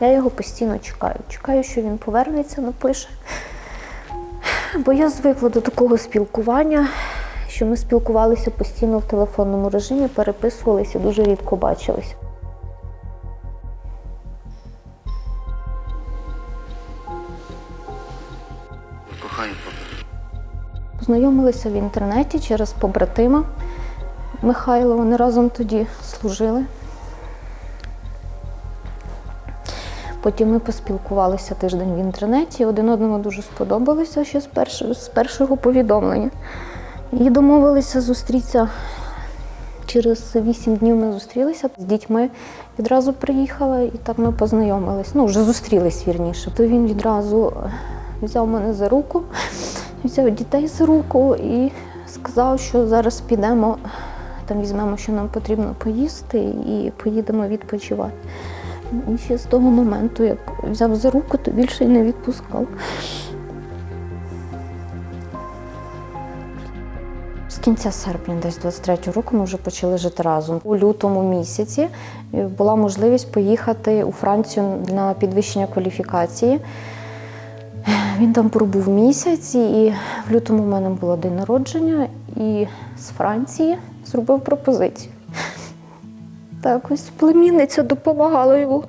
Я його постійно чекаю. Чекаю, що він повернеться, напише. Бо я звикла до такого спілкування, що ми спілкувалися постійно в телефонному режимі, переписувалися, дуже рідко бачилися. Кохаю. Познайомилися в інтернеті через побратима Михайла. Вони разом тоді служили. Потім ми поспілкувалися тиждень в інтернеті. Один одному дуже сподобалися ще з першого, з першого повідомлення. І домовилися зустрітися. Через вісім днів ми зустрілися з дітьми. Відразу приїхала і так ми познайомились. Ну, вже зустрілись вірніше. То він відразу взяв мене за руку, взяв дітей за руку і сказав, що зараз підемо, там візьмемо, що нам потрібно поїсти, і поїдемо відпочивати. І ще з того моменту, як взяв за руку, то більше й не відпускав. З кінця серпня, десь 23-го року, ми вже почали жити разом. У лютому місяці е, була можливість поїхати у Францію на підвищення кваліфікації. Він там пробув місяць, і в лютому в мене було день народження, і з Франції зробив пропозицію. Так, ось племінниця допомагала йому.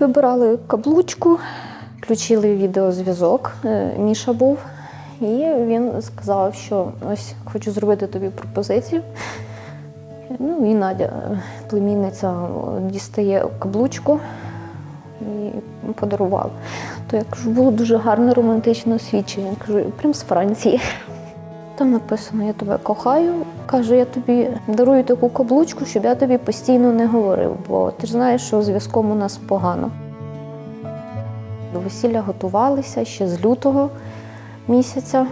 Вибирали каблучку, включили відеозв'язок. е, Міша був, і він сказав, що ось хочу зробити тобі пропозицію. Ну і Надя, племінниця, дістає каблучку і подарувала. То я кажу, було дуже гарне романтичне освідчення. Я кажу, прям з Франції. Там написано Я тебе кохаю. Каже, я тобі дарую таку каблучку, щоб я тобі постійно не говорив, бо ти ж знаєш, що зв'язком у нас погано. До весілля готувалися ще з лютого місяця.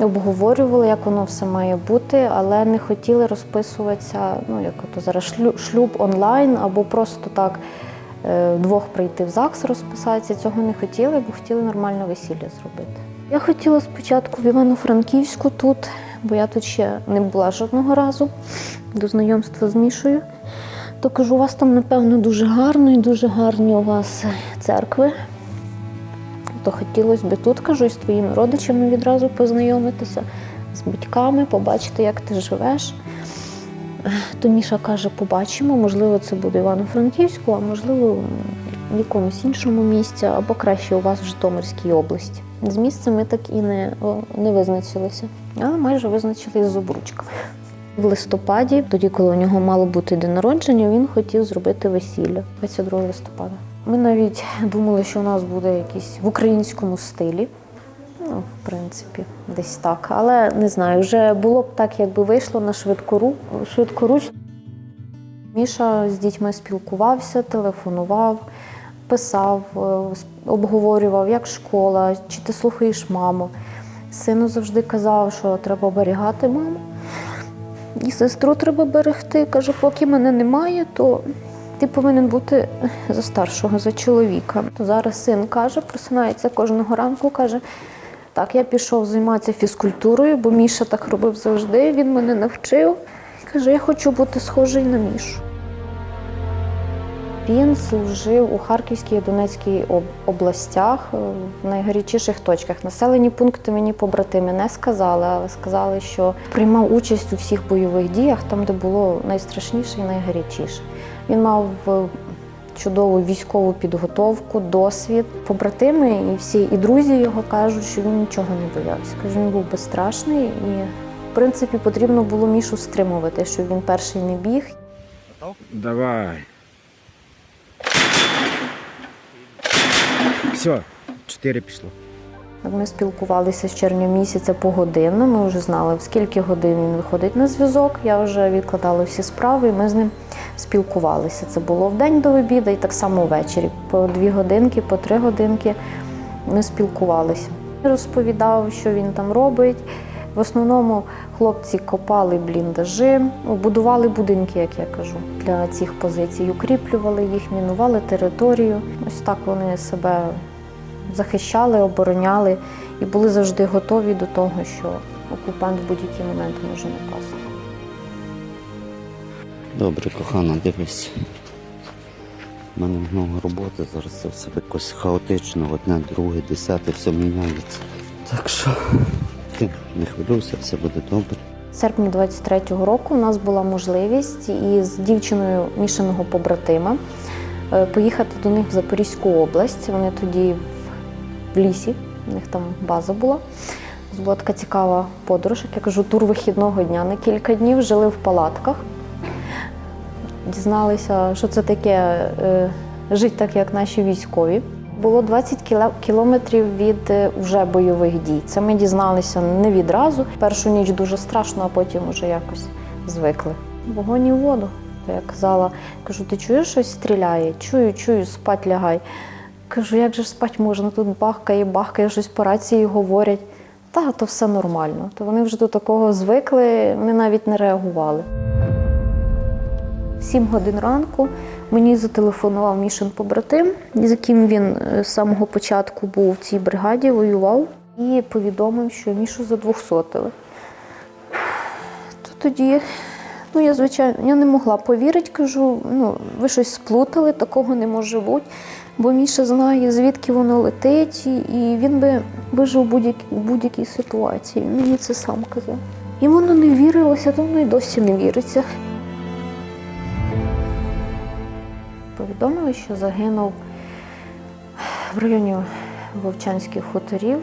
Обговорювали, як воно все має бути, але не хотіли розписуватися, ну як ото зараз шлюб онлайн або просто так е, вдвох прийти в ЗАГС розписатися. Цього не хотіли, бо хотіли нормальне весілля зробити. Я хотіла спочатку в Івано-Франківську тут, бо я тут ще не була жодного разу до знайомства з Мішою. То кажу, у вас там, напевно, дуже гарно і дуже гарні у вас церкви. То хотілося б тут, кажу, з твоїми родичами відразу познайомитися, з батьками, побачити, як ти живеш. То Міша каже, побачимо, можливо, це буде Івано-Франківську, а можливо, в якомусь іншому місці, або краще у вас в Житомирській області. З місцем ми так і не, не визначилися, але майже визначились з обручками. В листопаді, тоді, коли у нього мало бути день народження, він хотів зробити весілля 22 листопада. Ми навіть думали, що у нас буде якийсь в українському стилі. Ну, в принципі, десь так. Але не знаю, вже було б так, якби вийшло на швидкору, швидкоруч. Міша з дітьми спілкувався, телефонував, писав, е, обговорював, як школа, чи ти слухаєш маму. Сину завжди казав, що треба оберігати маму. І сестру треба берегти. Каже, поки мене немає, то ти повинен бути за старшого, за чоловіка. То зараз син каже, просинається кожного ранку, каже: так, я пішов займатися фізкультурою, бо Міша так робив завжди. Він мене навчив. Каже, я хочу бути схожий на Мішу. Він служив у Харківській і Донецькій областях е, в найгарячіших точках. Населені пункти мені побратими не сказали, але сказали, що приймав участь у всіх бойових діях, там, де було найстрашніше і найгарячіше. Він мав е, чудову військову підготовку, досвід. Побратими і всі і друзі його кажуть, що він нічого не боявся. Каже, він був безстрашний і, в принципі, потрібно було Мішу стримувати, щоб він перший не біг. Давай. Все, чотири пішло. Ми спілкувалися з червня місяця погодинно. Ми вже знали, в скільки годин він виходить на зв'язок. Я вже відкладала всі справи, і ми з ним спілкувалися. Це було в день до обіду і так само ввечері. По дві годинки, по три годинки ми спілкувалися. Розповідав, що він там робить. В основному хлопці копали бліндажі, будували будинки, як я кажу, для цих позицій. Укріплювали їх, мінували територію. Ось так вони себе захищали, обороняли і були завжди готові до того, що окупант в будь-який момент може напасти. Добре, кохана, дивись. У мене много роботи, зараз це все якось хаотично, одне, друге, десяте, все міняється. Так що ти не хвилюйся, все буде добре. В серпні 23-го року у нас була можливість із дівчиною мішаного побратима е, поїхати до них в Запорізьку область. Вони тоді в- лісі, у них там база була. Це була така цікава подорож, як я кажу, тур вихідного дня на кілька днів, жили в палатках. Дізналися, що це таке е, жити так, як наші військові. Було 20 кілометрів від е, вже бойових дій. Це ми дізналися не відразу. Першу ніч дуже страшно, а потім уже якось звикли. Вогонь і воду. Я казала, кажу, ти чуєш щось стріляє? Чую, чую, спать лягай. Кажу, як же ж спать можна? Тут бахкає, бахкає, щось по рації говорять. Та, то все нормально. То вони вже до такого звикли, вони навіть не реагували. 7 годин ранку мені зателефонував Мішин побратим, з яким він е, з самого початку був в цій бригаді, воював, і повідомив, що Мішу задвохсотили. То тоді, ну я звичайно, я не могла повірити, кажу, ну, ви щось сплутали, такого не може бути. Бо Міша знає, звідки воно летить, і- він би вижив у будь-якій, будь-якій ситуації. Мені це сам казав. І воно не вірилося, то воно і досі не віриться. Повідомили, що загинув в районі Вовчанських хуторів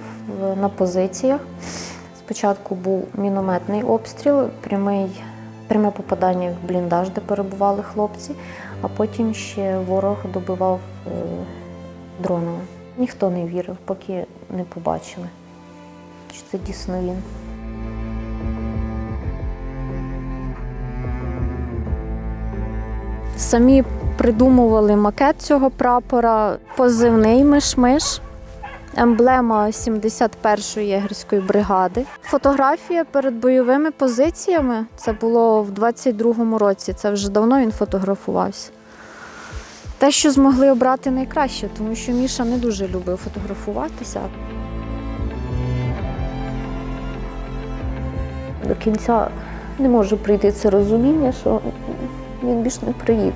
на позиціях. Спочатку був мінометний обстріл, прямий, пряме попадання в бліндаж, де перебували хлопці, а потім ще ворог добивав е, дронами. Ніхто не вірив, поки не побачили, чи це дійсно він. Самі придумували макет цього прапора, позивний миш-миш, емблема 71-ї єгерської бригади. Фотографія перед бойовими позиціями. Це було в 22-му році. Це вже давно він фотографувався. Те, що змогли обрати найкраще, тому що Міша не дуже любив фотографуватися. До кінця не може прийти це розуміння, що він більш не приїде.